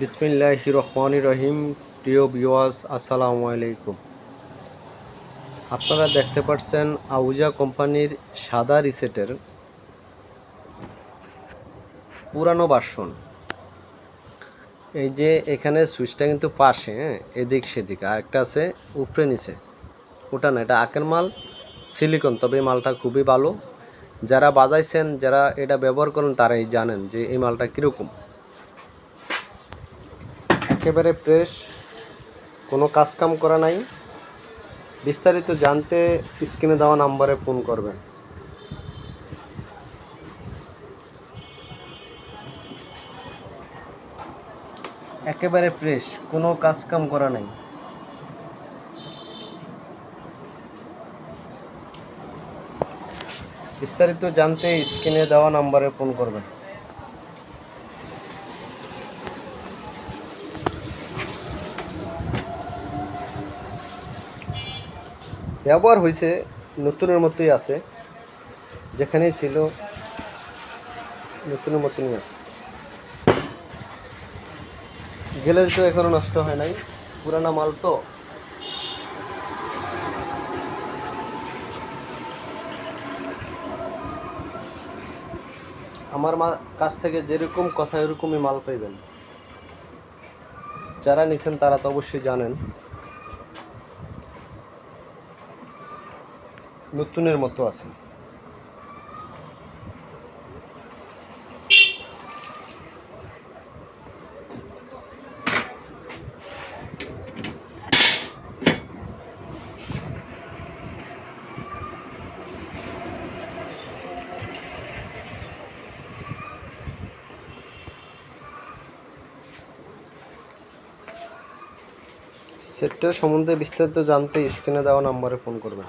বিসমিল্লাহ রহমান রহিম। প্রিয় বিওয়াস আসসালামু আলাইকুম। আপনারা দেখতে পাচ্ছেন আউজা কোম্পানির সাদা রিসেটের পুরানো বাসন। এই যে এখানে সুইচটা কিন্তু পাশে হ্যাঁ এদিক সেদিক, আর একটা আছে উপরে নিচে। ওটা না, এটা আকের মাল, সিলিকন, তবে এই মালটা খুবই ভালো। যারা বাজাইছেন, যারা এটা ব্যবহার করেন, তারাই জানেন যে এই মালটা কীরকম। একেবারে ফ্রেশ কোনো কাজ কাম করা নাই। বিস্তারিত জানতে স্ক্রিনে দেওয়া নাম্বারে ফোন করবেন। একেবারে ফ্রেশ কোনো কাজ কাম করা নাই। বিস্তারিত জানতে স্ক্রিনে দেওয়া নাম্বারে ফোন করবেন। ব্যবহার হয়েছে, নতুনের মতোই আছে। যেখানেই ছিল, নতুনের মতনই আছে। গেলে তো এখনও নষ্ট হয় নাই। পুরানা মাল তো। আমার মা, কাছ থেকে যেরকম কথা, এরকমই মাল পাইবেন। যারা নিছেন তারা তো অবশ্যই জানেন। নতুনের মতো আছে সেটটার সম্বন্ধে বিস্তারিত জানতে স্ক্রিনে দেওয়া নাম্বারে ফোন করবেন।